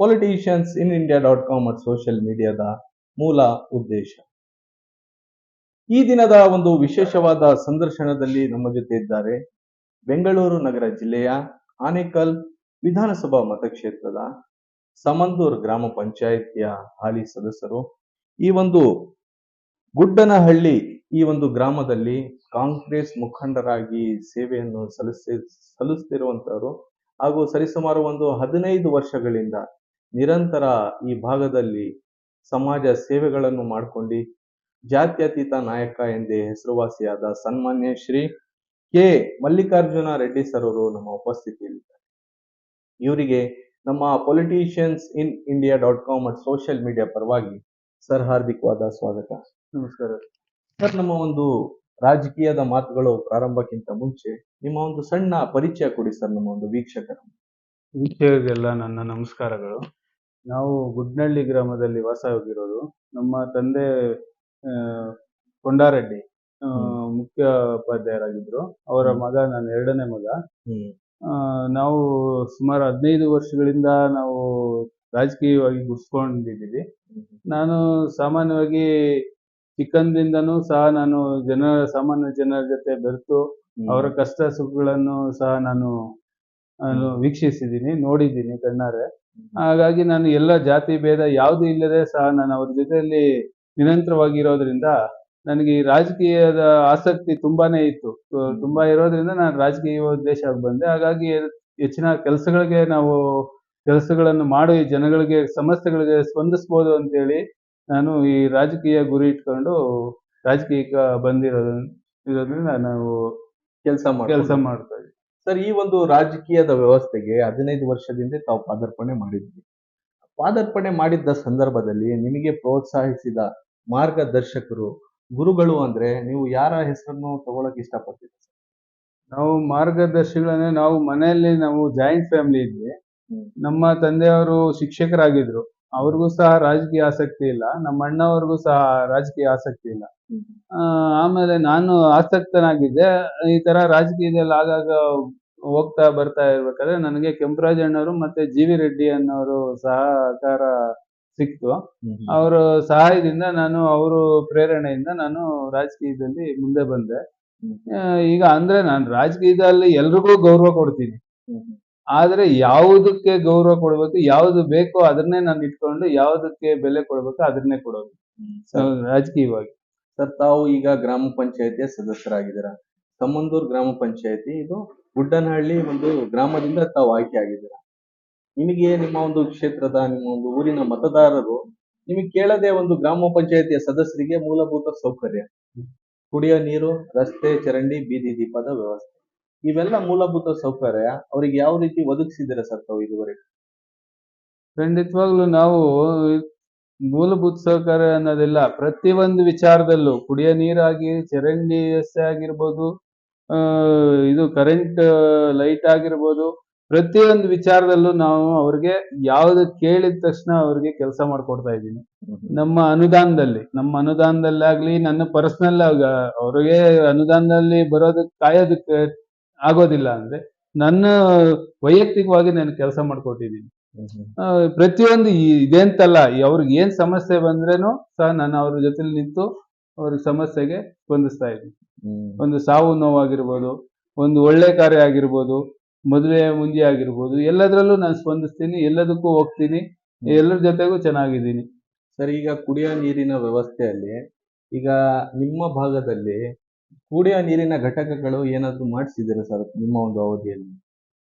politicians in India dot com ಮತ್ತು social ಮೀಡಿಯಾದ ಮೂಲ ಉದ್ದೇಶ. ಈ ದಿನದ ಒಂದು ವಿಶೇಷವಾದ ಸಂದರ್ಶನದಲ್ಲಿ ನಮ್ಮ ಜೊತೆ ಇದ್ದಾರೆ ಬೆಂಗಳೂರು ನಗರ ಜಿಲ್ಲೆಯ ಆನೇಕಲ್ ವಿಧಾನಸಭಾ ಮತಕ್ಷೇತ್ರದ ಸಮಂದೂರ್ ಗ್ರಾಮ ಪಂಚಾಯಿತಿಯ ಹಾಲಿ ಸದಸ್ಯರು. ಈ ಒಂದು ಗುಡ್ಡನಹಳ್ಳಿ ಈ ಒಂದು ಗ್ರಾಮದಲ್ಲಿ ಕಾಂಗ್ರೆಸ್ ಮುಖಂಡರಾಗಿ ಸೇವೆಯನ್ನು ಸಲ್ಲಿಸಿ, ಸಲ್ಲಿಸ್ತಿರುವಂತವರು ಹಾಗೂ ಸರಿಸುಮಾರು ಒಂದು ಹದಿನೈದು ವರ್ಷಗಳಿಂದ ನಿರಂತರ ಈ ಭಾಗದಲ್ಲಿ ಸಮಾಜ ಸೇವೆಗಳನ್ನು ಮಾಡಿಕೊಂಡು ಜಾತ್ಯತೀತ ನಾಯಕ ಎಂದೇ ಹೆಸರುವಾಸಿಯಾದ ಸನ್ಮಾನ್ಯ ಶ್ರೀ ಕೆ. ಮಲ್ಲಿಕಾರ್ಜುನ ರೆಡ್ಡಿ ಸರ್ ಅವರು ನಮ್ಮ ಉಪಸ್ಥಿತಿಯಲ್ಲಿದ್ದಾರೆ. ಇವರಿಗೆ ನಮ್ಮ politicians in India dot com ಮತ್ತು ಸೋಷಿಯಲ್ ಮೀಡಿಯಾ ಪರವಾಗಿ ಸರ್ ಹಾರ್ದಿಕವಾದ ಸ್ವಾಗತ. ನಮಸ್ಕಾರ. ಸರ್ ನಮ್ಮ ಒಂದು ರಾಜಕೀಯದ ಮಾತುಗಳು ಪ್ರಾರಂಭಕ್ಕಿಂತ ಮುಂಚೆ ನಿಮ್ಮ ಒಂದು ಸಣ್ಣ ಪರಿಚಯ ಕೊಡಿ ಸರ್ ನಮ್ಮ ಒಂದು ವೀಕ್ಷಕರ. ವೀಕ್ಷಕರಿಗೆಲ್ಲ ನನ್ನ ನಮಸ್ಕಾರಗಳು. ನಾವು ಗುಡ್ನಳ್ಳಿ ಗ್ರಾಮದಲ್ಲಿ ವಾಸವಾಗಿರೋದು ನಮ್ಮ ತಂದೆ ಆ, ಕೊಂಡಾರೆಡ್ಡಿ. ಮುಖ್ಯ ಉಪಾಧ್ಯಾಯರಾಗಿದ್ರು ಅವರ ಮಗ ನಾನು ಎರಡನೇ ಮಗ. ಆ, ನಾವು ಸುಮಾರು ಹದಿನೈದು ವರ್ಷಗಳಿಂದ ನಾವು ರಾಜಕೀಯವಾಗಿ ಗುರ್ಸ್ಕೊಂಡಿದ್ದೀವಿ ನಾನು ಸಾಮಾನ್ಯವಾಗಿ ಚಿಕ್ಕಂದಿಂದನೂ ಸಹ ನಾನು ಜನ ಸಾಮಾನ್ಯ ಜನರ ಜೊತೆ ಬೆರೆತು ಅವರ ಕಷ್ಟ ಸುಖಗಳನ್ನು ಸಹ ನಾನು ನಾನು ವೀಕ್ಷಿಸಿದ್ದೀನಿ ನೋಡಿದ್ದೀನಿ ಕಣ್ಣಾರೆ. ಹಾಗಾಗಿ ನಾನು ಎಲ್ಲ ಜಾತಿ ಭೇದ ಯಾವುದು ಇಲ್ಲದೆ ಸಹ ನಾನು ಅವ್ರ ಜೊತೆಯಲ್ಲಿ ನಿರಂತರವಾಗಿರೋದ್ರಿಂದ ನನಗೆ ಈ ರಾಜಕೀಯದ ಆಸಕ್ತಿ ತುಂಬಾನೇ ಇತ್ತು. ತುಂಬಾ ಇರೋದ್ರಿಂದ ನಾನು ರಾಜಕೀಯ ಉದ್ದೇಶಕ್ಕೆ ಬಂದೆ. ಹಾಗಾಗಿ ಹೆಚ್ಚಿನ ಕೆಲಸಗಳಿಗೆ ನಾವು ಕೆಲಸಗಳನ್ನು ಮಾಡಿ ಜನಗಳಿಗೆ ಸಮಸ್ಯೆಗಳಿಗೆ ಸ್ಪಂದಿಸ್ಬೋದು ಅಂತೇಳಿ ನಾನು ಈ ರಾಜಕೀಯ ಗುರಿ ಇಟ್ಕೊಂಡು ರಾಜಕೀಯಕ್ಕೆ ಬಂದಿರೋದು ಇರೋದ್ರಿಂದ ನಾವು ಕೆಲಸ ಕೆಲಸ ಮಾಡ್ತಾ ಇದ್ದೀವಿ ಸರ್ ಈ ಒಂದು ರಾಜಕೀಯದ ವ್ಯವಸ್ಥೆಗೆ ಹದಿನೈದು ವರ್ಷದಿಂದ ತಾವು ಪಾದಾರ್ಪಣೆ ಮಾಡಿದ್ವಿ ಪಾದಾರ್ಪಣೆ ಮಾಡಿದ್ದ ಸಂದರ್ಭದಲ್ಲಿ ನಿಮಗೆ ಪ್ರೋತ್ಸಾಹಿಸಿದ ಮಾರ್ಗದರ್ಶಕರು ಗುರುಗಳು ಅಂದ್ರೆ ನೀವು ಯಾರ ಹೆಸರನ್ನು ತಗೊಳಕ್ ಇಷ್ಟಪಡ್ತೀರಿ ನಾವು ಮಾರ್ಗದರ್ಶಿಗಳನ್ನೇ ನಾವು ಮನೆಯಲ್ಲಿ ನಾವು ಜಾಯಿಂಟ್ ಫ್ಯಾಮಿಲಿ ಇದ್ವಿ. ನಮ್ಮ ತಂದೆಯವರು ಶಿಕ್ಷಕರಾಗಿದ್ರು. ಅವ್ರಿಗೂ ಸಹ ರಾಜಕೀಯ ಆಸಕ್ತಿ ಇಲ್ಲ ನಮ್ಮ ಅಣ್ಣವ್ರಿಗೂ ಸಹ ರಾಜಕೀಯ ಆಸಕ್ತಿ ಇಲ್ಲ. ಆ, ಆಮೇಲೆ ನಾನು ಆಸಕ್ತನಾಗಿದ್ದೆ ಈ ತರ ರಾಜಕೀಯದಲ್ಲಿ ಆಗಾಗ ಹೋಗ್ತಾ ಬರ್ತಾ ಇರ್ಬೇಕಾದ್ರೆ ನನಗೆ ಕೆಂಪರಾಜ್ ಅಣ್ಣವರು ಮತ್ತೆ ಜಿ ವಿ ರೆಡ್ಡಿ ಅನ್ನೋರು ಸಹಕಾರ ಸಿಕ್ತು. ಅವರ ಸಹಾಯದಿಂದ ನಾನು ಅವರು ಪ್ರೇರಣೆಯಿಂದ ನಾನು ರಾಜಕೀಯದಲ್ಲಿ ಮುಂದೆ ಬಂದೆ. ಈಗ ಅಂದ್ರೆ ನಾನು ರಾಜಕೀಯದಲ್ಲಿ ಎಲ್ರಿಗೂ ಗೌರವ ಕೊಡ್ತೀನಿ. ಆದ್ರೆ ಯಾವುದಕ್ಕೆ ಗೌರವ ಕೊಡ್ಬೇಕು ಯಾವ್ದು ಬೇಕೋ ಅದನ್ನೇ ನಾನು ಇಟ್ಕೊಂಡು ಯಾವುದಕ್ಕೆ ಬೆಲೆ ಕೊಡ್ಬೇಕು ಅದನ್ನೇ ಕೊಡೋದು. ರಾಜಕೀಯವಾಗಿ. ಸರ್ ತಾವು ಈಗ ಗ್ರಾಮ ಪಂಚಾಯತಿಯ ಸದಸ್ಯರಾಗಿದ್ದೀರಾ? ಸಮಂದೂರ್ ಗ್ರಾಮ ಪಂಚಾಯತಿ ಇದು ಗುಡ್ಡನಹಳ್ಳಿ ಒಂದು ಗ್ರಾಮದಿಂದ ತಾವು ಆಯ್ಕೆ ಆಗಿದ್ದೀರಾ? ನಿಮಗೆ ನಿಮ್ಮ ಒಂದು ಕ್ಷೇತ್ರದ ನಿಮ್ಮ ಒಂದು ಊರಿನ ಮತದಾರರು ನಿಮಗೆ ಕೇಳದೆ ಒಂದು ಗ್ರಾಮ ಪಂಚಾಯತಿಯ ಸದಸ್ಯರಿಗೆ ಮೂಲಭೂತ ಸೌಕರ್ಯ. ಕುಡಿಯೋ ನೀರು ರಸ್ತೆ ಚರಂಡಿ ಬೀದಿ ದೀಪದ ವ್ಯವಸ್ಥೆ. ಇವೆಲ್ಲ ಮೂಲಭೂತ ಸೌಕರ್ಯ. ಅವರಿಗೆ ಯಾವ ರೀತಿ ಒದಗಿಸಿದ್ದೀರಾ ಸರ್ ತಾವು ಇದುವರೆಗೆ? ಖಂಡಿತವಾಗ್ಲೂ ನಾವು ಮೂಲಭೂತ ಸೌಕರ್ಯ ಅನ್ನೋದಿಲ್ಲ. ಒಂದು ವಿಚಾರದಲ್ಲೂ ಕುಡಿಯೋ ನೀರಾಗಿ ಚರಂಡಿ ವ್ಯವಸ್ಥೆ ಆಗಿರ್ಬೋದು ಇದು ಕರೆಂಟ್ ಲೈಟ್ ಆಗಿರ್ಬೋದು ಪ್ರತಿಯೊಂದು ವಿಚಾರದಲ್ಲೂ ನಾವು ಅವ್ರಿಗೆ ಯಾವ್ದು ಕೇಳಿದ ತಕ್ಷಣ ಅವ್ರಿಗೆ ಕೆಲಸ ಮಾಡ್ಕೊಡ್ತಾ ಇದ್ದೀನಿ. ನಮ್ಮ ಅನುದಾನದಲ್ಲಿ ನಮ್ಮ ಅನುದಾನದಲ್ಲಾಗ್ಲಿ ನನ್ನ ಪರ್ಸನಲ್ ಅವ್ರಿಗೆ ಅನುದಾನದಲ್ಲಿ ಬರೋದಕ್ಕೆ ಕಾಯೋದಕ್ಕೆ ಆಗೋದಿಲ್ಲ ಅಂದ್ರೆ ನನ್ನ ವೈಯಕ್ತಿಕವಾಗಿ ನಾನು ಕೆಲಸ ಮಾಡ್ಕೊಟ್ಟಿದ್ದೀನಿ. ಪ್ರತಿಯೊಂದು ಇದೇಂತಲ್ಲ ಅವ್ರಿಗೆ ಏನ್ ಸಮಸ್ಯೆ ಬಂದ್ರೇನು ಸಹ ನಾನು ಅವ್ರ ಜೊತೆಲಿ ನಿಂತು ಅವ್ರ ಸಮಸ್ಯೆಗೆ ಸ್ಪಂದಿಸ್ತಾ ಇದ್ದೀನಿ. ಒಂದು ಸಾವು ನೋವಾಗಿರ್ಬೋದು ಒಂದು ಒಳ್ಳೆ ಕಾರ್ಯ ಆಗಿರ್ಬೋದು ಮದುವೆ ಮುಂಜಿ ಆಗಿರ್ಬೋದು ಎಲ್ಲದರಲ್ಲೂ ನಾನು ಸ್ಪಂದಿಸ್ತೀನಿ ಎಲ್ಲದಕ್ಕೂ ಹೋಗ್ತೀನಿ ಎಲ್ಲರ ಜೊತೆಗೂ ಚೆನ್ನಾಗಿದ್ದೀನಿ. ಸರ್ ಈಗ ಕುಡಿಯೋ ನೀರಿನ ವ್ಯವಸ್ಥೆಯಲ್ಲಿ ಈಗ ನಿಮ್ಮ ಭಾಗದಲ್ಲಿ ಕುಡಿಯೋ ನೀರಿನ ಘಟಕಗಳು ಏನಾದರೂ ಮಾಡಿಸಿದ್ದೀರಾ ಸರ್ ನಿಮ್ಮ ಒಂದು ಅವಧಿಯಲ್ಲಿ?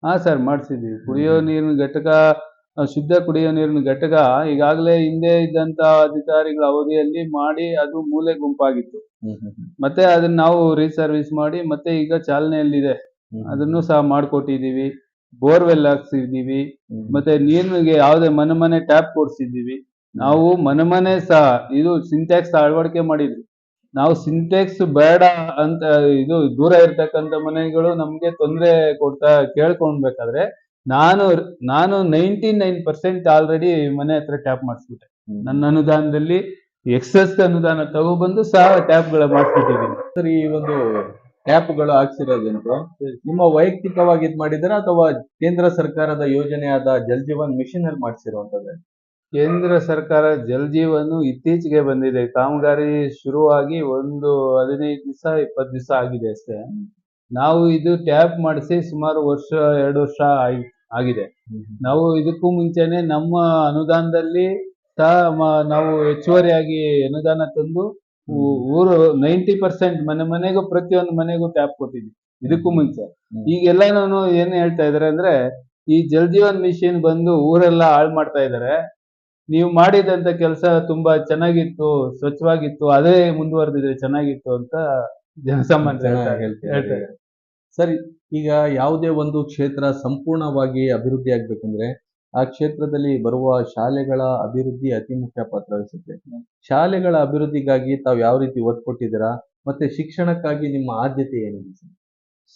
ಹಾ ಸರ್ ಮಾಡಿಸಿದ್ದೀವಿ. ಕುಡಿಯೋ ನೀರಿನ ಘಟಕ ಆ, ಶುದ್ಧ ಕುಡಿಯೋ ನೀರಿನ ಘಟಕ ಈಗಾಗಲೇ ಹಿಂದೆ ಇದ್ದಂತ ಅಧಿಕಾರಿಗಳ ಅವಧಿಯಲ್ಲಿ ಮಾಡಿ ಅದು ಮೂಲೆ ಗುಂಪಾಗಿತ್ತು. ಮತ್ತೆ ಅದನ್ನ ನಾವು ರೀಸರ್ವಿಸ್ ಮಾಡಿ ಮತ್ತೆ ಈಗ ಚಾಲನೆಯಲ್ಲಿದೆ. ಅದನ್ನು ಸಹ ಮಾಡ್ಕೊಟ್ಟಿದೀವಿ ಬೋರ್ವೆಲ್ ಹಾಕ್ಸಿದೀವಿ ಮತ್ತೆ ನೀರಿನಿಗೆ ಯಾವುದೇ ಮನೆ ಮನೆ ಟ್ಯಾಪ್ ಕೊಡ್ಸಿದೀವಿ ನಾವು ಮನೆ ಮನೆ ಸಹ ಇದು ಸಿಂಟ್ಯಾಕ್ಸ್ ಅಳವಡಿಕೆ ಮಾಡಿದ್ವಿ ನಾವು ಸಿಂಟೆಕ್ಸ್ ಬೇಡ ಅಂತ ಇದು ದೂರ ಇರ್ತಕ್ಕಂಥ ಮನೆಗಳು ನಮ್ಗೆ ತೊಂದರೆ ಕೊಡ್ತಾ ಕೇಳ್ಕೊಳ್ಬೇಕಾದ್ರೆ ನಾನು ನಾನು ನೈಂಟಿ ನೈನ್ ಪರ್ಸೆಂಟ್ ಆಲ್ರೆಡಿ ಮನೆ ಹತ್ರ ಟ್ಯಾಪ್ ಮಾಡಿಸ್ಬಿಟ್ಟೆ. ನನ್ನ ಅನುದಾನದಲ್ಲಿ ಎಕ್ಸಸ್ ಅನುದಾನ ತಗೊಬಂದು ಸಹ ಟ್ಯಾಪ್ಗಳ ಮಾಡಿಸ್ಬಿಟ್ಟಿದ್ದೀನಿ ಸರ್ ಈ ಒಂದು ಟ್ಯಾಪ್ಗಳು ಹಾಕ್ಸಿರೋದೇನಪ್ಪ ನಿಮ್ಮ ವೈಯಕ್ತಿಕವಾಗಿ ಇದ್ ಮಾಡಿದ್ದೀರಾ ಅಥವಾ ಕೇಂದ್ರ ಸರ್ಕಾರದ ಯೋಜನೆಯಾದ ಜಲ್ ಜೀವನ್ ಮಿಷನ್ ಅಲ್ಲಿ ಮಾಡಿಸಿರುವಂತದ್ದು ಕೇಂದ್ರ ಸರ್ಕಾರ ಜಲ್ ಜೀವನ್ ಇತ್ತೀಚೆಗೆ ಬಂದಿದೆ. ಕಾಮಗಾರಿ ಶುರುವಾಗಿ ಒಂದು ಹದಿನೈದು ದಿವಸ, ಇಪ್ಪತ್ತು ದಿವಸ ಆಗಿದೆ ಅಷ್ಟೇ. ನಾವು ಇದು ಟ್ಯಾಪ್ ಮಾಡಿಸಿ ಸುಮಾರು ವರ್ಷ, ಎರಡು ವರ್ಷ ಆಗಿ- ಆಗಿದೆ. ನಾವು ಇದಕ್ಕೂ ಮುಂಚೆನೆ ನಮ್ಮ ಅನುದಾನದಲ್ಲಿ ನಾವು ಹೆಚ್ಚುವರಿಯಾಗಿ ಅನುದಾನ ತಂದು ಊರು ನೈಂಟಿ ಪರ್ಸೆಂಟ್ ಮನೆ ಮನೆಗೂ, ಪ್ರತಿಯೊಂದು ಮನೆಗೂ ಟ್ಯಾಪ್ ಕೊಟ್ಟಿದ್ವಿ. ಇದಕ್ಕೂ ಮುಂಚೆ. ಹ್ಮ್. ಈಗೆಲ್ಲ ಏನು ಏನ್ ಹೇಳ್ತಾ ಇದಾರೆ ಅಂದ್ರೆ ಈ ಜಲ್ ಜೀವನ್ ಮಿಷನ್ ಬಂದು ಊರೆಲ್ಲ ಹಾಳು ಮಾಡ್ತಾ ಇದಾರೆ ನೀವು ಮಾಡಿದಂತ ಕೆಲಸ ತುಂಬಾ ಚೆನ್ನಾಗಿತ್ತು ಸ್ವಚ್ಛವಾಗಿತ್ತು ಅದೇ ಮುಂದುವರೆದಿದ್ರೆ ಚೆನ್ನಾಗಿತ್ತು ಅಂತ ಜನಸಾಮಾನ್ಯ ಸರಿ ಹೇಳ್ತಾರೆ. ಸರಿ ಈಗ ಯಾವುದೇ ಒಂದು ಕ್ಷೇತ್ರ ಸಂಪೂರ್ಣವಾಗಿ ಅಭಿವೃದ್ಧಿ ಆಗ್ಬೇಕಂದ್ರೆ ಆ ಕ್ಷೇತ್ರದಲ್ಲಿ ಬರುವ ಶಾಲೆಗಳ ಅಭಿವೃದ್ಧಿ ಅತಿ ಮುಖ್ಯ ಪಾತ್ರ ವಹಿಸುತ್ತೆ. ಶಾಲೆಗಳ ಅಭಿವೃದ್ಧಿಗಾಗಿ ತಾವು ಯಾವ ರೀತಿ ಒತ್ತು ಕೊಟ್ಟಿದ್ದೀರಾ? ಮತ್ತೆ ಶಿಕ್ಷಣಕ್ಕಾಗಿ ನಿಮ್ಮ ಆದ್ಯತೆ ಏನಿದೆ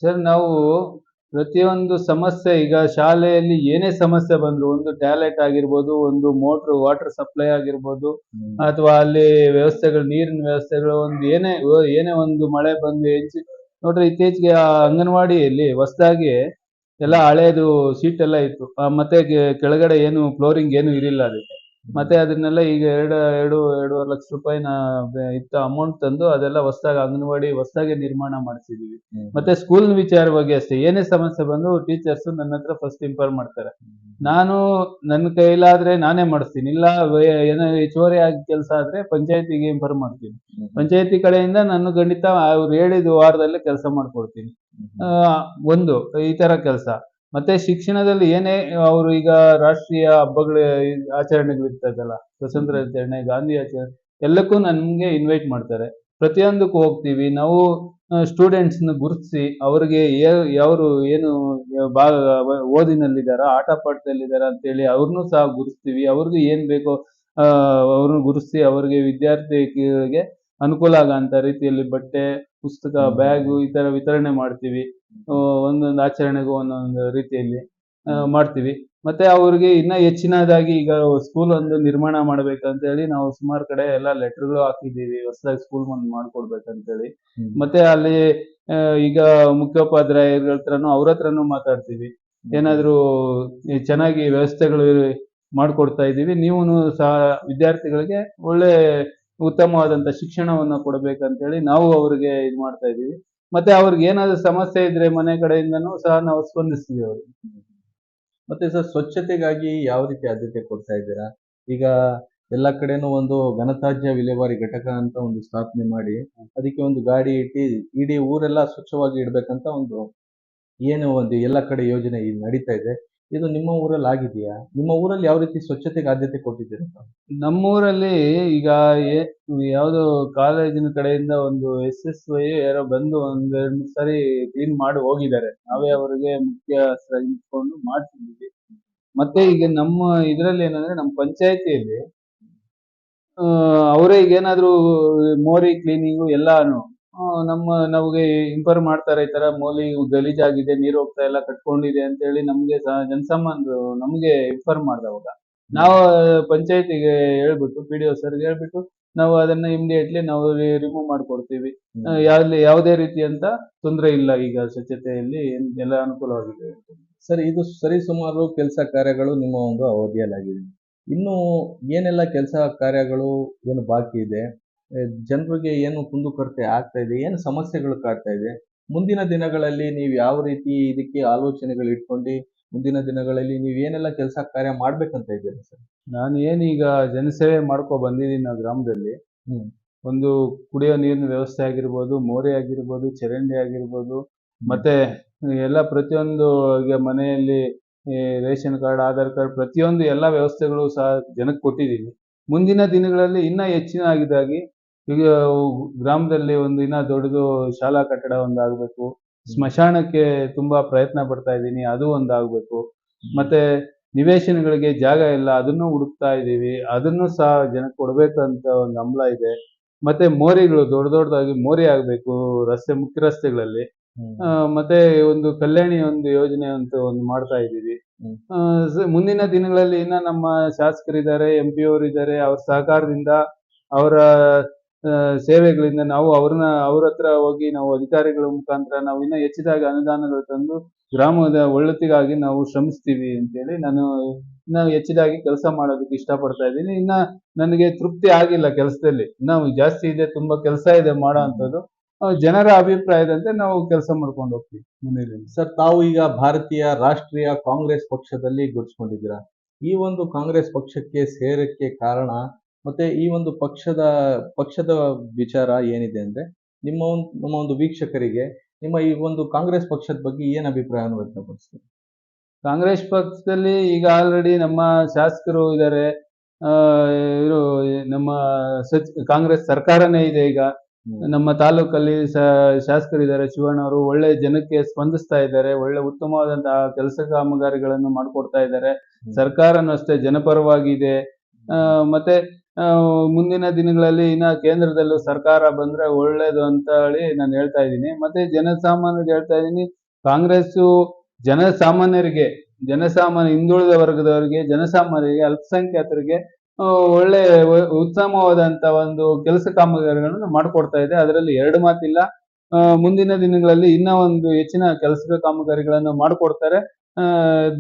ಸರ್ ನಾವು ಪ್ರತಿಯೊಂದು ಸಮಸ್ಯೆ ಈಗ ಶಾಲೆಯಲ್ಲಿ ಏನೇ ಸಮಸ್ಯೆ ಬಂದ್ರು ಒಂದು ಟ್ಯಾಲೆಟ್ ಆಗಿರ್ಬೋದು ಒಂದು ಮೋಟ್ರ್ ವಾಟರ್ ಸಪ್ಲೈ ಆಗಿರ್ಬೋದು ಅಥವಾ ಅಲ್ಲಿ ವ್ಯವಸ್ಥೆಗಳು ನೀರಿನ ವ್ಯವಸ್ಥೆಗಳು ಒಂದು ಏನೇ ಏನೇ ಒಂದು ಮಳೆ ಬಂದು ಹೆಚ್ಚು ನೋಡ್ರಿ ಇತ್ತೀಚೆಗೆ ಆ ಅಂಗನವಾಡಿಯಲ್ಲಿ ಹೊಸದಾಗಿ ಎಲ್ಲ ಹಳೇದು ಸೀಟ್ ಎಲ್ಲ ಇತ್ತು. ಮತ್ತೆ ಕೆಳಗಡೆ ಏನು ಫ್ಲೋರಿಂಗ್ ಏನು ಇರಲಿಲ್ಲ ಅದಕ್ಕೆ ಮತ್ತೆ ಅದನ್ನೆಲ್ಲ ಈಗ ಎರಡು ಎರಡು ಎರಡೂವರೆ ಲಕ್ಷ ರೂಪಾಯಿನ ಇತ್ತು ಅಮೌಂಟ್ ತಂದು ಅದೆಲ್ಲ ಹೊಸದಾಗಿ ಅಂಗನವಾಡಿ ಹೊಸದಾಗಿ ನಿರ್ಮಾಣ ಮಾಡಿಸಿದೀವಿ. ಮತ್ತೆ ಸ್ಕೂಲ್ ವಿಚಾರವಾಗಿ ಅಷ್ಟೇ. ಏನೇ ಸಮಸ್ಯೆ ಬಂದ್ರು ಟೀಚರ್ಸ್ ನನ್ನ ಹತ್ರ ಫಸ್ಟ್ ಇನ್ಫಾರ್ಮ್ ಮಾಡ್ತಾರೆ. ನಾನು ನನ್ನ ಕೈಲಾದ್ರೆ ನಾನೇ ಮಾಡಿಸ್ತೀನಿ. ಇಲ್ಲ ಏನೋ ಹೆಚ್ಚುವರಿ ಆಗಿ ಕೆಲಸ ಆದ್ರೆ ಪಂಚಾಯತಿಗೆ ಇನ್ಫಾರ್ಮ್ ಮಾಡ್ತೀನಿ. ಪಂಚಾಯತಿ ಕಡೆಯಿಂದ ನಾನು ಖಂಡಿತ ಅವ್ರು ಹೇಳಿದ ವಾರದಲ್ಲಿ ಕೆಲಸ ಮಾಡ್ಕೊಡ್ತೀನಿ. ಆ, ಒಂದು ಈ ತರ ಕೆಲಸ. ಮತ್ತೆ ಶಿಕ್ಷಣದಲ್ಲಿ ಏನೇ, ಅವರು ಈಗ ರಾಷ್ಟ್ರೀಯ ಹಬ್ಬಗಳ ಆಚರಣೆಗಳು ಇರ್ತದಲ್ಲ, ಸ್ವಾತಂತ್ರ್ಯ ಆಚರಣೆ, ಗಾಂಧಿ ಆಚರಣೆ, ಎಲ್ಲಕ್ಕೂ ನನ್ಗೆ ಇನ್ವೈಟ್ ಮಾಡ್ತಾರೆ. ಪ್ರತಿಯೊಂದಕ್ಕೂ ಹೋಗ್ತೀವಿ. ನಾವು ಸ್ಟೂಡೆಂಟ್ಸ್ನ ಗುರುತಿಸಿ ಅವ್ರಿಗೆ ಯಾರು ಏನು ಭಾಗ ಓದಿನಲ್ಲಿದ್ದಾರಾ, ಆಟ ಪಾಠದಲ್ಲಿದ್ದಾರ ಅಂತೇಳಿ ಅವ್ರನ್ನೂ ಸಹ ಗುರುತಿಸ್ತೀವಿ ಅವ್ರಿಗೆ ಏನು ಬೇಕೋ ಅವ್ರನ್ನ ಗುರುತಿಸಿ ಅವ್ರಿಗೆ ವಿದ್ಯಾರ್ಥಿಗಳಿಗೆ ಅನುಕೂಲ ಆಗಂತ ರೀತಿಯಲ್ಲಿ ಬಟ್ಟೆ, ಪುಸ್ತಕ. ಬ್ಯಾಗು ಈ ಥರ ವಿತರಣೆ ಮಾಡ್ತೀವಿ. ಒಂದೊಂದು ಆಚರಣೆಗೂ ಒಂದೊಂದು ರೀತಿಯಲ್ಲಿ ಮಾಡ್ತೀವಿ. ಮತ್ತೆ ಅವ್ರಿಗೆ ಇನ್ನ ಹೆಚ್ಚಿನದಾಗಿ ಈಗ ಸ್ಕೂಲ್ ಒಂದು ನಿರ್ಮಾಣ ಮಾಡ್ಬೇಕಂತ ಹೇಳಿ ನಾವು ಸುಮಾರು ಕಡೆ ಎಲ್ಲ ಲೆಟರ್ಗಳು ಹಾಕಿದ್ದೀವಿ. ಹೊಸದಾಗಿ ಸ್ಕೂಲ್ ಒಂದು ಮಾಡ್ಕೊಡ್ಬೇಕಂತೇಳಿ. ಮತ್ತೆ ಅಲ್ಲಿ ಈಗ ಮುಖ್ಯೋಪಾಧ್ಯಾಯರ ಹತ್ರನು ಅವ್ರ ಹತ್ರನೂ ಮಾತಾಡ್ತೀವಿ. ಏನಾದ್ರೂ ಚೆನ್ನಾಗಿ ವ್ಯವಸ್ಥೆಗಳು ಮಾಡ್ಕೊಡ್ತಾ ಇದ್ದೀವಿ. ನೀವು ಸಹ ವಿದ್ಯಾರ್ಥಿಗಳಿಗೆ ಒಳ್ಳೆ ಉತ್ತಮವಾದಂತ ಶಿಕ್ಷಣವನ್ನ ಕೊಡ್ಬೇಕಂತೇಳಿ ನಾವು ಅವ್ರಿಗೆ ಇದು ಮಾಡ್ತಾ ಇದ್ದೀವಿ. ಮತ್ತೆ ಅವ್ರಿಗೆ ಏನಾದ್ರು ಸಮಸ್ಯೆ ಇದ್ರೆ ಮನೆ ಕಡೆಯಿಂದನೂ ಸಹ ನಾವು ಸ್ಪಂದಿಸ್ತೀವಿ ಅವ್ರಿಗೆ ಮತ್ತೆ ಸರ್ ಸ್ವಚ್ಛತೆಗಾಗಿ ಯಾವ ರೀತಿ ಆದ್ಯತೆ ಕೊಡ್ತಾ ಇದ್ದೀರಾ? ಈಗ ಎಲ್ಲ ಕಡೆನೂ ಒಂದು ಘನತ್ಯಾಜ್ಯ ವಿಲೇವಾರಿ ಘಟಕ ಅಂತ ಒಂದು ಸ್ಥಾಪನೆ ಮಾಡಿ ಅದಕ್ಕೆ ಒಂದು ಗಾಡಿ ಇಟ್ಟು ಇಡೀ ಊರೆಲ್ಲ ಸ್ವಚ್ಛವಾಗಿ ಇಡ್ಬೇಕಂತ ಒಂದು ಏನು ಒಂದು ಎಲ್ಲ ಕಡೆ ಯೋಜನೆ ಈಗ ನಡೀತಾ ಇದೆ. ಇದು ನಿಮ್ಮ ಊರಲ್ಲಿ ಆಗಿದೆಯಾ? ನಿಮ್ಮ ಊರಲ್ಲಿ ಯಾವ ರೀತಿ ಸ್ವಚ್ಛತೆಗೆ ಆದ್ಯತೆ ಕೊಟ್ಟಿದ್ದೀರಾ ಸರ್? ನಮ್ಮೂರಲ್ಲಿ ಈಗ ಯಾವ್ದೋ ಕಾಲೇಜಿನ ಕಡೆಯಿಂದ ಒಂದು ಎಸ್ ಎಸ್ ವೈ ಯಾರೋ ಬಂದು ಒಂದೆರಡು ಸರಿ ಕ್ಲೀನ್ ಮಾಡಿ ಹೋಗಿದ್ದಾರೆ. ನಾವೇ ಅವರಿಗೆ ಮುಖ್ಯ ಇಟ್ಕೊಂಡು ಮಾಡ್ತಿದ್ದೀವಿ. ಮತ್ತೆ ಈಗ ನಮ್ಮ ಇದ್ರಲ್ಲಿ ಏನಂದ್ರೆ ನಮ್ಮ ಪಂಚಾಯತಿಯಲ್ಲಿ ಅವರೇ ಈಗ ಏನಾದ್ರು ಮೋರಿ ಕ್ಲೀನಿಂಗು ಎಲ್ಲಾನು ನಮ್ಮ ನಮಗೆ ಇನ್ಫಾರ್ಮ್ ಮಾಡ್ತಾರೆ ಈ ತರ ಮೋಲಿ ಗಲೀಜಾಗಿದೆ ನೀರು ಹೋಗ್ತಾ ಇಲ್ಲ ಕಟ್ಕೊಂಡಿದೆ ಅಂತ ಹೇಳಿ ನಮ್ಗೆ ಜನಸಾಮಾನ್ರು ಜನಸಾಮಾನ್ಯರು ನಮ್ಗೆ ಇನ್ಫಾರ್ಮ್ ಮಾಡ್ದವಾಗ ನಾವು ಪಂಚಾಯತಿಗೆ ಹೇಳ್ಬಿಟ್ಟು ಪಿ ಡಿ ಒ ಸರ್ಗೆ ಹೇಳ್ಬಿಟ್ಟು ನಾವು ಅದನ್ನ ಇಮಿಡಿಯೇಟ್ಲಿ ನಾವು ರಿಮೂವ್ ಮಾಡ್ಕೊಡ್ತೀವಿ. ಆ, ಯಾವ್ದೇ ರೀತಿ ಅಂತ ತೊಂದರೆ ಇಲ್ಲ ಈಗ ಸ್ವಚ್ಛತೆಯಲ್ಲಿ ಎಲ್ಲ ಅನುಕೂಲವಾಗಿದೆ ಸರ್ ಇದು ಸರಿ ಸುಮಾರು ಕೆಲಸ ಕಾರ್ಯಗಳು ನಿಮ್ಮ ಒಂದು ಅವಧಿಯಲ್ಲಾಗಿದೆ. ಇನ್ನು ಏನೆಲ್ಲ ಕೆಲಸ ಕಾರ್ಯಗಳು ಏನು ಬಾಕಿ ಇದೆ? ಜನರಿಗೆ ಏನು ಕುಂದುಕೊರತೆ ಆಗ್ತಾ ಇದೆ ಏನು ಸಮಸ್ಯೆಗಳು ಕಾಡ್ತಾ ಇದೆ ಮುಂದಿನ ದಿನಗಳಲ್ಲಿ ನೀವು ಯಾವ ರೀತಿ ಇದಕ್ಕೆ ಆಲೋಚನೆಗಳು ಇಟ್ಕೊಂಡು ಮುಂದಿನ ದಿನಗಳಲ್ಲಿ ನೀವು ಏನೆಲ್ಲ ಕೆಲಸ ಕಾರ್ಯ ಮಾಡ್ಬೇಕಂತ ಇದ್ದೀರಿ ಸರ್? ನಾನು ಏನೀಗ ಜನಸೇವೆ ಮಾಡ್ಕೊ ಬಂದಿದ್ದೀನಿ ನಾವು ಗ್ರಾಮದಲ್ಲಿ. ಹ್ಮ್. ಒಂದು ಕುಡಿಯೋ ನೀರಿನ ವ್ಯವಸ್ಥೆ ಆಗಿರ್ಬೋದು ಮೋರೆ ಆಗಿರ್ಬೋದು ಚರಂಡಿ ಆಗಿರ್ಬೋದು ಮತ್ತೆ ಎಲ್ಲ ಪ್ರತಿಯೊಂದು ಈಗ ಮನೆಯಲ್ಲಿ ಈ ರೇಷನ್ ಕಾರ್ಡ್ ಆಧಾರ್ ಕಾರ್ಡ್ ಪ್ರತಿಯೊಂದು ಎಲ್ಲ ವ್ಯವಸ್ಥೆಗಳು ಸಹ ಜನಕ್ಕೆ ಕೊಟ್ಟಿದ್ದೀನಿ. ಮುಂದಿನ ದಿನಗಳಲ್ಲಿ ಇನ್ನೂ ಹೆಚ್ಚಿನ ಆಗಿದಾಗಿ ಈಗ ಗ್ರಾಮದಲ್ಲಿ ಒಂದು ಇನ್ನ ದೊಡ್ಡದು ಶಾಲಾ ಕಟ್ಟಡ ಒಂದು ಆಗಬೇಕು ಸ್ಮಶಾನಕ್ಕೆ ತುಂಬಾ ಪ್ರಯತ್ನ ಪಡ್ತಾ ಇದ್ದೀನಿ ಅದು ಒಂದು ಆಗಬೇಕು ಮತ್ತೆ ನಿವೇಶನಗಳಿಗೆ ಜಾಗ ಇಲ್ಲ ಅದನ್ನು ಹುಡುಕ್ತಾ ಇದ್ದೀವಿ. ಅದನ್ನು ಸಹ ಜನಕ್ಕೆ ಕೊಡ್ಬೇಕಂತ ಒಂದು ಹಂಬಲ ಇದೆ. ಮತ್ತೆ ಮೋರಿಗಳು ದೊಡ್ಡ ದೊಡ್ಡದಾಗಿ ಮೋರಿ ಆಗಬೇಕು ರಸ್ತೆ ಮುಖ್ಯ ರಸ್ತೆಗಳಲ್ಲಿ. ಆ, ಮತ್ತೆ ಒಂದು ಕಲ್ಯಾಣಿ ಒಂದು ಯೋಜನೆ ಅಂತ ಒಂದು ಮಾಡ್ತಾ ಇದ್ದೀವಿ. ಮುಂದಿನ ದಿನಗಳಲ್ಲಿ ಇನ್ನ ನಮ್ಮ ಶಾಸಕರಿದ್ದಾರೆ ಎಂ ಪಿ ಅವರು ಇದ್ದಾರೆ ಅವ್ರ ಸಹಕಾರದಿಂದ ಅವರ ಸೇವೆಗಳಿಂದ ನಾವು ಅವ್ರನ್ನ, ಅವ್ರ ಹತ್ರ ಹೋಗಿ ನಾವು ಅಧಿಕಾರಿಗಳ ಮುಖಾಂತರ ನಾವು ಇನ್ನೂ ಹೆಚ್ಚಿದಾಗಿ ಅನುದಾನಗಳು ತಂದು ಗ್ರಾಮದ ಒಳ್ಳತಿಗಾಗಿ ನಾವು ಶ್ರಮಿಸ್ತೀವಿ ಅಂತೇಳಿ ನಾನು ಇನ್ನ ಹೆಚ್ಚಿದಾಗಿ ಕೆಲಸ ಮಾಡೋದಕ್ಕೆ ಇಷ್ಟಪಡ್ತಾ ಇದ್ದೀನಿ. ಇನ್ನ ನನಗೆ ತೃಪ್ತಿ ಆಗಿಲ್ಲ ಕೆಲಸದಲ್ಲಿ. ನಾವು ಜಾಸ್ತಿ ಇದೆ, ತುಂಬಾ ಕೆಲಸ ಇದೆ ಮಾಡೋ ಅಂಥದ್ದು. ಜನರ ಅಭಿಪ್ರಾಯದಂತೆ ನಾವು ಕೆಲಸ ಮಾಡ್ಕೊಂಡು ಹೋಗ್ತೀವಿ ಮನೆಯಲ್ಲಿ. ಸರ್, ತಾವು ಈಗ ಭಾರತೀಯ ರಾಷ್ಟ್ರೀಯ ಕಾಂಗ್ರೆಸ್ ಪಕ್ಷದಲ್ಲಿ ಗುರುತಿಸ್ಕೊಂಡಿದ್ದೀರಾ? ಈ ಒಂದು ಕಾಂಗ್ರೆಸ್ ಪಕ್ಷಕ್ಕೆ ಸೇರಕ್ಕೆ ಕಾರಣ ಮತ್ತೆ ಈ ಒಂದು ಪಕ್ಷದ ಪಕ್ಷದ ವಿಚಾರ ಏನಿದೆ ಅಂದ್ರೆ ನಿಮ್ಮ ಒಂದು ನಮ್ಮ ಒಂದು ವೀಕ್ಷಕರಿಗೆ ನಿಮ್ಮ ಈ ಒಂದು ಕಾಂಗ್ರೆಸ್ ಪಕ್ಷದ ಬಗ್ಗೆ ಏನು ಅಭಿಪ್ರಾಯವನ್ನು ವ್ಯಕ್ತಪಡಿಸ್ತೀರಿ? ಕಾಂಗ್ರೆಸ್ ಪಕ್ಷದಲ್ಲಿ ಈಗ ಆಲ್ರೆಡಿ ನಮ್ಮ ಶಾಸಕರು ಇದ್ದಾರೆ ಇವರು ನಮ್ಮ ಸಚ್ ಕಾಂಗ್ರೆಸ್ ಸರ್ಕಾರನೇ ಇದೆ ಈಗ. ನಮ್ಮ ತಾಲೂಕಲ್ಲಿ ಶಾಸಕರಿದ್ದಾರೆ ಶಿವಣ್ಣ ಅವರು ಒಳ್ಳೆ ಜನಕ್ಕೆ ಸ್ಪಂದಿಸ್ತಾ ಇದ್ದಾರೆ ಒಳ್ಳೆ ಉತ್ತಮವಾದಂತಹ ಕೆಲಸ ಕಾಮಗಾರಿಗಳನ್ನು ಮಾಡಿಕೊಡ್ತಾ ಇದ್ದಾರೆ. ಸರ್ಕಾರನೂ ಅಷ್ಟೇ ಜನಪರವಾಗಿದೆ. ಮತ್ತೆ ಮುಂದಿನ ದಿನಗಳಲ್ಲಿ ಇನ್ನ ಕೇಂದ್ರದಲ್ಲೂ ಸರ್ಕಾರ ಬಂದ್ರೆ ಒಳ್ಳೇದು ಅಂತ ಹೇಳಿ ನಾನು ಹೇಳ್ತಾ ಇದ್ದೀನಿ. ಮತ್ತೆ ಜನಸಾಮಾನ್ಯರಿಗೆ ಹೇಳ್ತಾ ಇದ್ದೀನಿ, ಕಾಂಗ್ರೆಸ್ಸು ಜನಸಾಮಾನ್ಯರಿಗೆ, ಜನಸಾಮಾನ್ಯ ಹಿಂದುಳಿದ ವರ್ಗದವರಿಗೆ, ಜನಸಾಮಾನ್ಯರಿಗೆ, ಅಲ್ಪಸಂಖ್ಯಾತರಿಗೆ ಒಳ್ಳೆ ಉತ್ತಮವಾದಂತ ಒಂದು ಕೆಲಸ ಕಾಮಗಾರಿಗಳನ್ನು ಮಾಡಿಕೊಡ್ತಾ ಇದೆ. ಅದರಲ್ಲಿ ಎರಡು ಮಾತಿಲ್ಲ. ಮುಂದಿನ ದಿನಗಳಲ್ಲಿ ಇನ್ನ ಒಂದು ಹೆಚ್ಚಿನ ಕೆಲಸ ಕಾಮಗಾರಿಗಳನ್ನು ಮಾಡಿಕೊಡ್ತಾರೆ.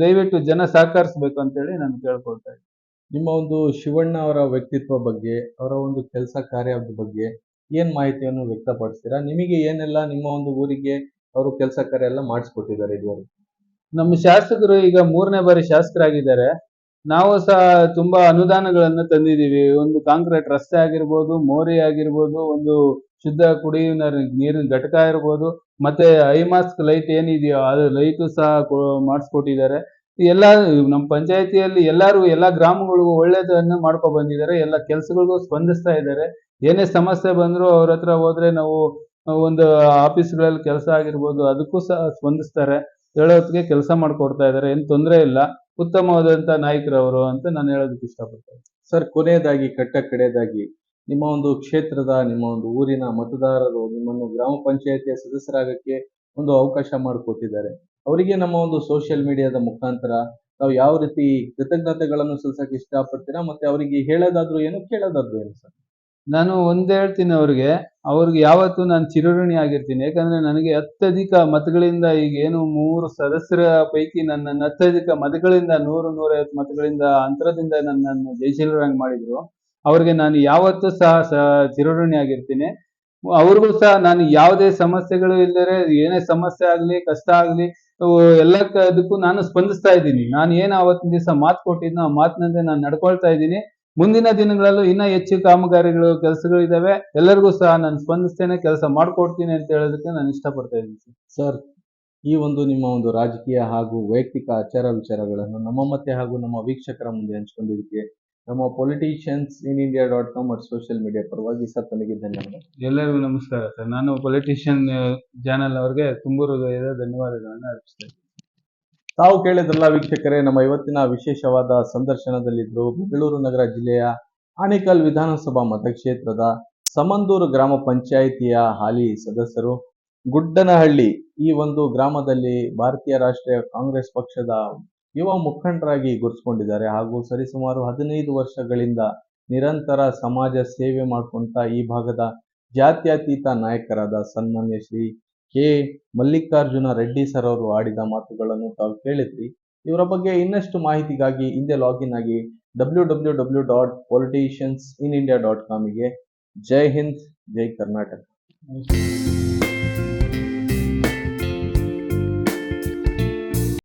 ದಯವಿಟ್ಟು ಜನ ಸಹಕರಿಸ್ಬೇಕು ಅಂತೇಳಿ ನಾನು ಕೇಳ್ಕೊಳ್ತಾ ಇದ್ದೀನಿ. ನಿಮ್ಮ ಒಂದು ಶಿವಣ್ಣ ಅವರ ವ್ಯಕ್ತಿತ್ವ ಬಗ್ಗೆ, ಅವರ ಒಂದು ಕೆಲಸ ಕಾರ್ಯದ ಬಗ್ಗೆ ಏನ್ ಮಾಹಿತಿಯನ್ನು ವ್ಯಕ್ತಪಡಿಸ್ತೀರಾ? ನಿಮಗೆ ಏನೆಲ್ಲ ನಿಮ್ಮ ಒಂದು ಊರಿಗೆ ಅವರು ಕೆಲಸ ಕಾರ್ಯ ಎಲ್ಲ ಮಾಡಿಸ್ಕೊಟ್ಟಿದ್ದಾರೆ ಇದುವರೆಗೆ? ನಮ್ಮ ಶಾಸಕರು ಈಗ ಮೂರನೇ ಬಾರಿ ಶಾಸಕರಾಗಿದ್ದಾರೆ. ನಾವು ಸಹ ತುಂಬಾ ಅನುದಾನಗಳನ್ನು ತಂದಿದ್ದೀವಿ. ಒಂದು ಕಾಂಕ್ರೀಟ್ ರಸ್ತೆ ಆಗಿರ್ಬೋದು, ಮೋರಿ ಆಗಿರ್ಬೋದು, ಒಂದು ಶುದ್ಧ ಕುಡಿಯುವ ನೀರಿನ ಘಟಕ ಇರ್ಬೋದು ಮತ್ತೆ ಐ ಮಾಸ್ಕ್ ಲೈಟ್ ಏನಿದೆಯೋ ಅದು ಲೈಟು ಸಹ ಮಾಡಿಸ್ಕೊಟ್ಟಿದ್ದಾರೆ. ಎಲ್ಲ ನಮ್ಮ ಪಂಚಾಯತಿಯಲ್ಲಿ ಎಲ್ಲರೂ ಎಲ್ಲ ಗ್ರಾಮಗಳಿಗೂ ಒಳ್ಳೇದನ್ನು ಮಾಡ್ಕೊ ಬಂದಿದ್ದಾರೆ. ಎಲ್ಲ ಕೆಲಸಗಳಿಗೂ ಸ್ಪಂದಿಸ್ತಾ ಇದ್ದಾರೆ. ಏನೇ ಸಮಸ್ಯೆ ಬಂದರೂ ಅವ್ರ ಹತ್ರ ಹೋದ್ರೆ ನಾವು ಒಂದು ಆಫೀಸ್ಗಳಲ್ಲಿ ಕೆಲಸ ಆಗಿರ್ಬೋದು, ಅದಕ್ಕೂ ಸಹ ಸ್ಪಂದಿಸ್ತಾರೆ. ಹೇಳೋ ಕೆಲಸ ಮಾಡ್ಕೊಡ್ತಾ ಇದ್ದಾರೆ. ಏನು ತೊಂದರೆ ಇಲ್ಲ. ಉತ್ತಮವಾದಂತ ನಾಯಕರವರು ಅಂತ ನಾನು ಹೇಳೋದಕ್ಕೆ ಇಷ್ಟಪಡ್ತೇನೆ. ಸರ್, ಕೊನೆಯದಾಗಿ, ಕಟ್ಟ ಕಡೆಯದಾಗಿ, ನಿಮ್ಮ ಒಂದು ಕ್ಷೇತ್ರದ, ನಿಮ್ಮ ಒಂದು ಊರಿನ ಮತದಾರರು ನಿಮ್ಮನ್ನು ಗ್ರಾಮ ಪಂಚಾಯತಿಯ ಸದಸ್ಯರಾಗಕ್ಕೆ ಒಂದು ಅವಕಾಶ ಮಾಡಿಕೊಟ್ಟಿದ್ದಾರೆ. ಅವರಿಗೆ ನಮ್ಮ ಒಂದು ಸೋಷಿಯಲ್ ಮೀಡಿಯಾದ ಮುಖಾಂತರ ನಾವು ಯಾವ ರೀತಿ ಕೃತಜ್ಞತೆಗಳನ್ನು ಸಲ್ಲಿಸಕ್ಕೆ ಇಷ್ಟಪಡ್ತೀರಾ? ಮತ್ತೆ ಅವರಿಗೆ ಹೇಳೋದಾದ್ರೂ ಏನು, ಕೇಳೋದಾದ್ರು ಏನು ಸರ್? ನಾನು ಒಂದೇ ಹೇಳ್ತೀನಿ ಅವ್ರಿಗೆ ಅವ್ರಿಗೆ ಯಾವತ್ತೂ ನಾನು ಚಿರಋಣಿ ಆಗಿರ್ತೀನಿ. ಯಾಕಂದ್ರೆ ನನಗೆ ಅತ್ಯಧಿಕ ಮತಗಳಿಂದ ಈಗ ಏನು ಮೂರು ಸದಸ್ಯರ ಪೈಕಿ ನನ್ನನ್ನು ಅತ್ಯಧಿಕ ಮತಗಳಿಂದ ನೂರು, ನೂರೈವತ್ತು ಮತಗಳಿಂದ ಅಂತರದಿಂದ ನನ್ನನ್ನು ಜಯಶೀಲರಾಗಿ ಮಾಡಿದ್ರು. ಅವ್ರಿಗೆ ನಾನು ಯಾವತ್ತೂ ಸಹ ಚಿರಋಣಿ ಆಗಿರ್ತೀನಿ. ಅವ್ರಿಗೂ ಸಹ ನಾನು ಯಾವುದೇ ಸಮಸ್ಯೆಗಳು ಇಲ್ದರೆ ಏನೇ ಸಮಸ್ಯೆ ಆಗಲಿ, ಕಷ್ಟ ಆಗಲಿ ಎಲ್ಲ ಇದಕ್ಕೂ ನಾನು ಸ್ಪಂದಿಸ್ತಾ ಇದ್ದೀನಿ. ನಾನು ಏನು ಅವತ್ತಿನ ದಿವಸ ಮಾತು ಕೊಟ್ಟಿದ್ನೋ ಆ ಮಾತಿನಂತೆ ನಾನು ನಡ್ಕೊಳ್ತಾ ಇದ್ದೀನಿ. ಮುಂದಿನ ದಿನಗಳಲ್ಲೂ ಇನ್ನೂ ಹೆಚ್ಚು ಕಾಮಗಾರಿಗಳು ಕೆಲಸಗಳಿದಾವೆ ಎಲ್ಲರಿಗೂ ಸಹ ನಾನು ಸ್ಪಂದಿಸ್ತೇನೆ, ಕೆಲಸ ಮಾಡ್ಕೊಡ್ತೀನಿ ಅಂತ ಹೇಳೋದಕ್ಕೆ ನಾನು ಇಷ್ಟಪಡ್ತಾ ಇದ್ದೀನಿ ಸರ್. ಸರ್, ಈ ಒಂದು ನಿಮ್ಮ ಒಂದು ರಾಜಕೀಯ ಹಾಗೂ ವೈಯಕ್ತಿಕ ಆಚಾರ ವಿಚಾರಗಳನ್ನು ನಮ್ಮ ಮತ್ತೆ ಹಾಗೂ ನಮ್ಮ ವೀಕ್ಷಕರ ಮುಂದೆ ಹಂಚ್ಕೊಂಡಿದ್ದಕ್ಕೆ ನಮ್ಮ politicians in India dot com ಮತ್ತು ಸೋಷಿಯಲ್ ಮೀಡಿಯಾ ಪರವಾಗಿ ಸರ್ ತಮಗೆ ಧನ್ಯವಾದ. ಎಲ್ಲರಿಗೂ ನಮಸ್ಕಾರ ಸರ್. ನಾನು ಪೊಲಿಟಿಷಿಯನ್ ಚಾನೆಲ್ ಅವ್ರಿಗೆ ತುಂಬು ಹೃದಯದ ಧನ್ಯವಾದಗಳನ್ನು ಅರ್ಪಿಸ್ತೇನೆ ತಾವು ಕೇಳಿದ್ರಲ್ಲ ವೀಕ್ಷಕರೇ ನಮ್ಮ ಇವತ್ತಿನ ವಿಶೇಷವಾದ ಸಂದರ್ಶನದಲ್ಲಿದ್ದರು ಬೆಂಗಳೂರು ನಗರ ಜಿಲ್ಲೆಯ ಆನೇಕಲ್ ವಿಧಾನಸಭಾ ಮತಕ್ಷೇತ್ರದ ಸಮಂದೂರು ಗ್ರಾಮ ಪಂಚಾಯಿತಿಯ ಹಾಲಿ ಸದಸ್ಯರು ಗುಡ್ಡನಹಳ್ಳಿ ಈ ಒಂದು ಗ್ರಾಮದಲ್ಲಿ ಭಾರತೀಯ ರಾಷ್ಟ್ರೀಯ ಕಾಂಗ್ರೆಸ್ ಪಕ್ಷದ ಯುವ ಮುಖಂಡರಾಗಿ ಗುರುತಿಸಿಕೊಂಡಿದ್ದಾರೆ. ಹಾಗೂ ಸರಿಸುಮಾರು ಹದಿನೈದು ವರ್ಷಗಳಿಂದ ನಿರಂತರ ಸಮಾಜ ಸೇವೆ ಮಾಡಿಕೊಂತ ಈ ಭಾಗದ ಜಾತ್ಯತೀತ ನಾಯಕರಾದ ಸನ್ಮಾನ್ಯ ಶ್ರೀ ಕೆ. ಮಲ್ಲಿಕಾರ್ಜುನ ರೆಡ್ಡಿ ಸರ್ ಅವರು ಆಡಿದ ಮಾತುಗಳನ್ನು ತಾವು ಕೇಳಿದ್ರಿ. ಇವರ ಬಗ್ಗೆ ಇನ್ನಷ್ಟು ಮಾಹಿತಿಗಾಗಿ ಹಿಂದೆ ಲಾಗಿನ್ ಆಗಿ W W W dot politicians in India dot ಕಾಮಿಗೆ. Jai Hind, Jai Karnataka.